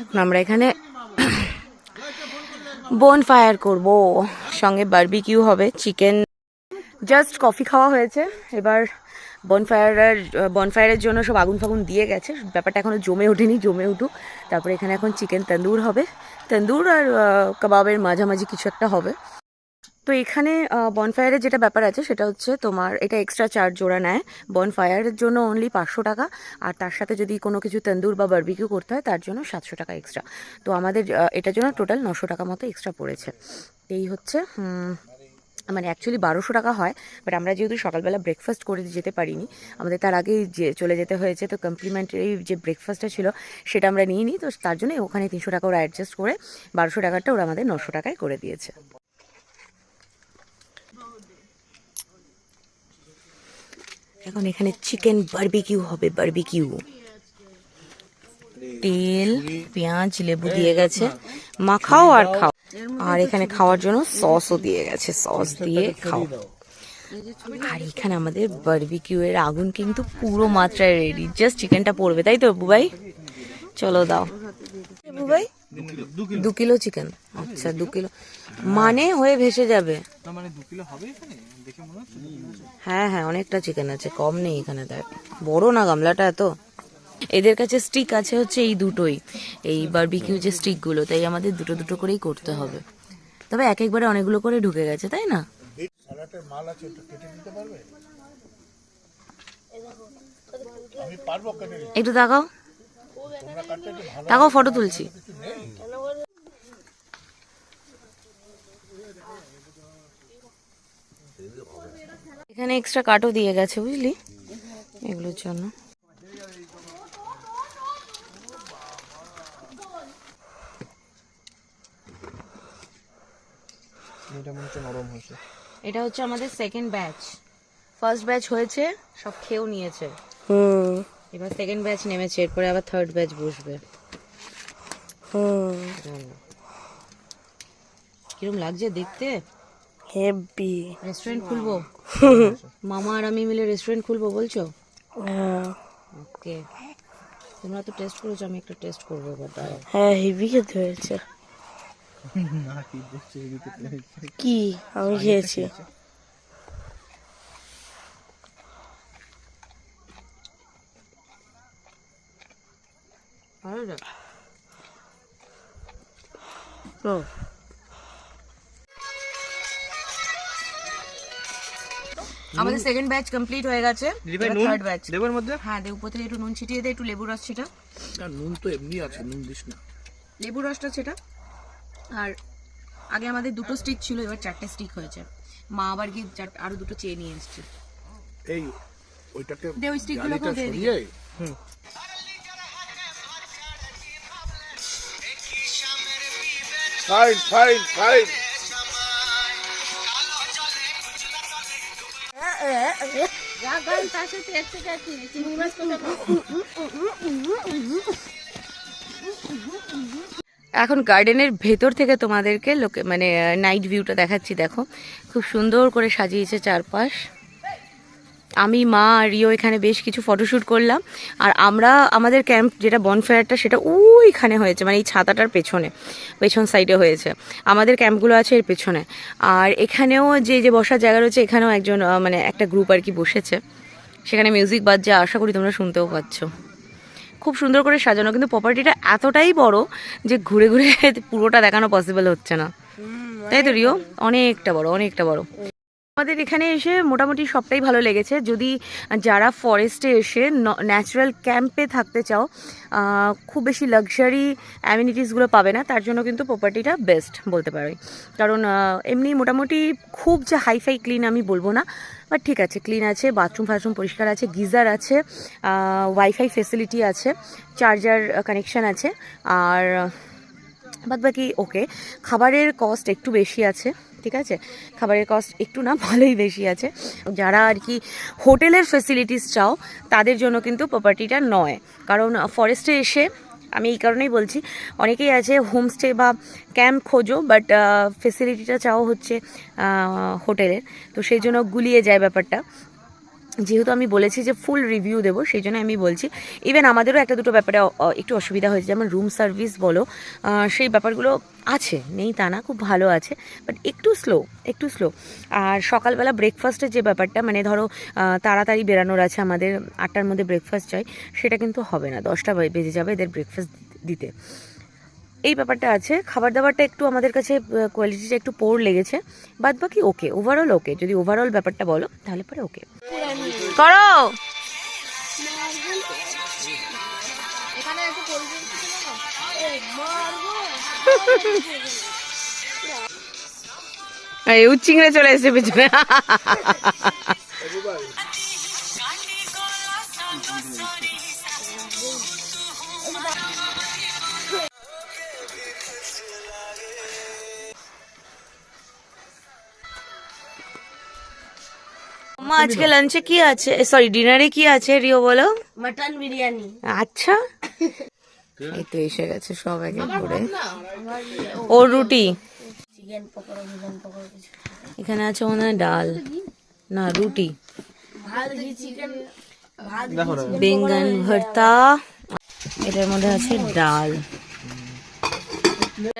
এখন আমরা এখানে বোন ফায়ার করব। সঙ্গে বারবিকিউ হবে চিকেন জাস্ট কফি খাওয়া হয়েছে। এবার বনফায়ারের বনফায়ারের জন্য সব আগুন ফাগুন দিয়ে গেছে। ব্যাপারটা এখনও জমে ওঠেনি, জমে উঠুক। তারপরে এখানে এখন চিকেন তন্দুর হবে। তন্দুর আর কাবাবের মাঝামাঝি কিছু একটা হবে। তো এখানে বনফায়ারের যেটা ব্যাপার আছে সেটা হচ্ছে তোমার এটা এক্সট্রা চার্জ জোড়া নেয়। বনফায়ারের জন্য অনলি পাঁচশো টাকা, আর তার সাথে যদি কোনো কিছু তন্দুর বা বারবিকিউ করতে হয়, তার জন্য সাতশো টাকা এক্সট্রা তো আমাদের এটার জন্য টোটাল নশো টাকা মতো এক্সট্রা পড়েছে। এই হচ্ছে মানে অ্যাকচুয়ালি বারোশো টাকা হয় বাট আমরা যেহেতু সকালবেলা ব্রেকফাস্ট করে যেতে পারিনি, আমাদের তার আগেই যে চলে যেতে হয়েছে, তো কমপ্লিমেন্টারি যে ব্রেকফাস্টটা ছিল, সেটা আমরা নিয়ে নিই তো তার জন্য ওখানে তিনশো টাকা ওরা অ্যাডজাস্ট করে বারোশো টাকাটা ওরা আমাদের নশো টাকায় করে দিয়েছে। এখন এখানে চিকেন বারবিকিউ হবে, বারবিকিউ। তেল, পেঁয়াজ, লেবু দিয়ে গেছে। মাখাও আর খাও। আর এখানে খাওয়ার জন্য সসও দিয়ে গেছে। সস দিয়ে খাও। আর এখানে আমাদের বারবিকিউ এর আগুন কিন্তু পুরো মাত্রায় রেডি জাস্ট চিকেনটা পড়বে, তাই তো, বুবাই? চলো দাও। বুবাই? দু কিলো চিকেন আচ্ছা দু কিলো। মানে হয়ে ভেসে যাবে। মানে দু কিলো হবে এখানে দেখে মনে হচ্ছে দু কিলো আছে। হ্যাঁ হ্যাঁ অনেকটা চিকেন আছে কম নেই এখানে দেখ। বড় না গামলাটা এত? এদের কাছে স্টিক আছে হচ্ছে এই দুটোই। এই বারবিকিউ যে স্টিকগুলো তাই আমাদের দুটো দুটো করেই করতে হবে। তবে এক একবারে অনেকগুলো করে ঢুকে গেছে তাই না? একটু তাকাও। তাকাও ফটো তুলছি। এখানে এক্সট্রা কাটও দিয়ে গেছে বুঝলি? এগুলোর জন্য। এটা হচ্ছে আমাদের সেকেন্ড ব্যাচ ফার্স্ট ব্যাচ হয়েছে সব খেয়েও নিয়েছে। হুম। এবার সেকেন্ড ব্যাচ নেমেছে এরপরে আবার থার্ড ব্যাচ বসবে। হুম। কিরম লাগছে দেখতে? হেভি রেস্টুরেন্ট খুলবো? মামা আর আমি মিলে রেস্টুরেন্ট খুলবো বলছো? ওকে। তোমরা তো টেস্ট করেছ আমি একটা টেস্ট করব এবার দাঁড়াও হ্যাঁ হেভি খেতে হয়েছে। কি আমি খেয়েছি। ভালো আমাদের সেকেন্ড ব্যাচ কমপ্লিট হয়ে গেছে। থার্ড ব্যাচ লেবুর মধ্যে? হ্যাঁ দে উপর থেকে একটু নুন ছিটিয়ে দে একটু লেবু রস ছিটা না নুন তো এমনি আছে নুন দিস না। লেবু রসটা সেটা। আর আগে আমাদের দুটো স্টিক ছিল এবার চারটে স্টিক হয়েছে। মা আবার গিয়ে চার- আরও দুটো চেয়ে নিয়ে এসছে। এই ওইটাকে দে ওই স্টিকগুলোকেও জালিটা দিয়ে দিই সরিয়ে। ফাইন ফাইন ফাইন এখন গার্ডেনের ভেতর থেকে তোমাদেরকে লোকে মানে নাইট ভিউটা দেখাচ্ছি, দেখো। খুব সুন্দর করে সাজিয়েছে চারপাশ। আমি মা আর রিও এখানে বেশ কিছু ফটোশ্যুট করলাম। আর আমরা আমাদের ক্যাম্প যেটা বনফায়ারটা সেটা ওইখানে হয়েছে মানে এই ছাতাটার পেছনে পেছন সাইডে হয়েছে। আমাদের ক্যাম্পগুলো আছে এর পেছনে। আর এখানেও যে যে বসার জায়গা রয়েছে এখানেও একজন মানে একটা গ্রুপ আর কি বসেছে। সেখানে মিউজিক বাজছে আশা করি তোমরা শুনতেও পাচ্ছ। খুব সুন্দর করে সাজানো কিন্তু প্রপার্টিটা এতটাই বড় যে ঘুরে ঘুরে পুরোটা দেখানো পসিবল হচ্ছে না। তাই তো রিও? অনেকটা বড় অনেকটা বড়। আমাদের এখানে এসে মোটামুটি সবটাই ভালো লেগেছে। যদি যারা ফরেস্টে এসে ন্যাচারাল ক্যাম্পে থাকতে চাও খুব বেশি লাক্সারি অ্যামিনিটিসগুলো পাবে না, তার জন্য কিন্তু প্রপার্টিটা বেস্ট বলতে পারি। কারণ এমনি মোটামুটি খুব যে হাইফাই ক্লিন আমি বলব না বাট ঠিক আছে ক্লিন আছে বাথরুম ফাথরুম পরিষ্কার আছে, গিজার আছে ওয়াইফাই ফেসিলিটি আছে চার্জার কানেকশন আছে, আর বাদ বাকি ওকে খাবারের কস্ট একটু বেশি আছে। ঠিক আছে? খাবারের কস্ট একটু না ভালোই বেশি আছে। যারা আর কি হোটেলের ফেসিলিটিস চাও, তাদের জন্য কিন্তু প্রপার্টিটা নয়। কারণ ফরেস্টে এসে, আমি এই কারণেই বলছি, অনেকেই আছে হোমস্টে বা ক্যাম্প খোঁজো বাট ফেসিলিটিটা চাও হচ্ছে হোটেলের। তো সেই জন্য গুলিয়ে যায় ব্যাপারটা। যেহেতু আমি বলেছি যে ফুল রিভিউ দেবো, সেই জন্য আমি বলছি ইভেন আমাদেরও একটা দুটো ব্যাপারে একটু অসুবিধা হয়েছে, যেমন রুম সার্ভিস বলো সেই ব্যাপারগুলো আছে, নেই তা না, খুব ভালো আছে বাট একটু স্লো একটু স্লো আর সকালবেলা ব্রেকফাস্টের যে ব্যাপারটা মানে ধরো তাড়াতাড়ি বেরানোর আছে আমাদের, আটটার মধ্যে ব্রেকফাস্ট চাই সেটা কিন্তু হবে না, দশটা বেজে যাবে এদের ব্রেকফাস্ট দিতে। এই ব্যাপারটা আছে খাবার দাবারটা একটু আমাদের কাছে কোয়ালিটিটা একটু পোর লেগেছে বাদ বাকি ওকে ওভারঅল ওকে যদি ওভারঅল ব্যাপারটা বলো, তাহলে পরে ওকে করো। এই উচ্চিংড়ে চলে এসেছে পেছনে। আজকে লাঞ্চে কি আছে? সরি ডিনারে কি আছে রিও বলো? মটন বিরিয়ানি। আচ্ছা। এই তো এসে গেছে সব এক এক করে ও রুটি। এখানে আছে ওনার ডাল। না রুটি। বেঙ্গন ভর্তা। এটার মধ্যে আছে ডাল।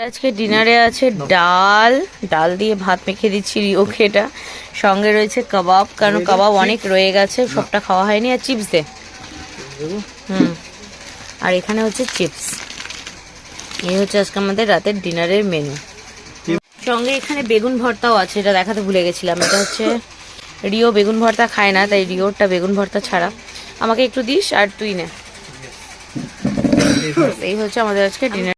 আজকে ডিনারে আছে ডাল। ডাল দিয়ে ভাত মেখে দিচ্ছি ওকে এটা। সঙ্গে রয়েছে কাবাব কারণ কাবাব অনেক রয়ে গেছে সবটা খাওয়া হয়নি আর চিপস দে। হুম। আর এখানে হচ্ছে চিপস এই হচ্ছে আজকে আমাদের রাতের ডিনারের মেনু সঙ্গে এখানে বেগুন ভর্তাও আছে এটা দেখাতে ভুলে গেছিলাম। এটা হচ্ছে রিও বেগুন ভর্তা খায় না তাই রিওরটা বেগুন ভর্তা ছাড়া। আমাকে একটু দিস আর তুই নে। এই হচ্ছে আমাদের আজকে ডিনার।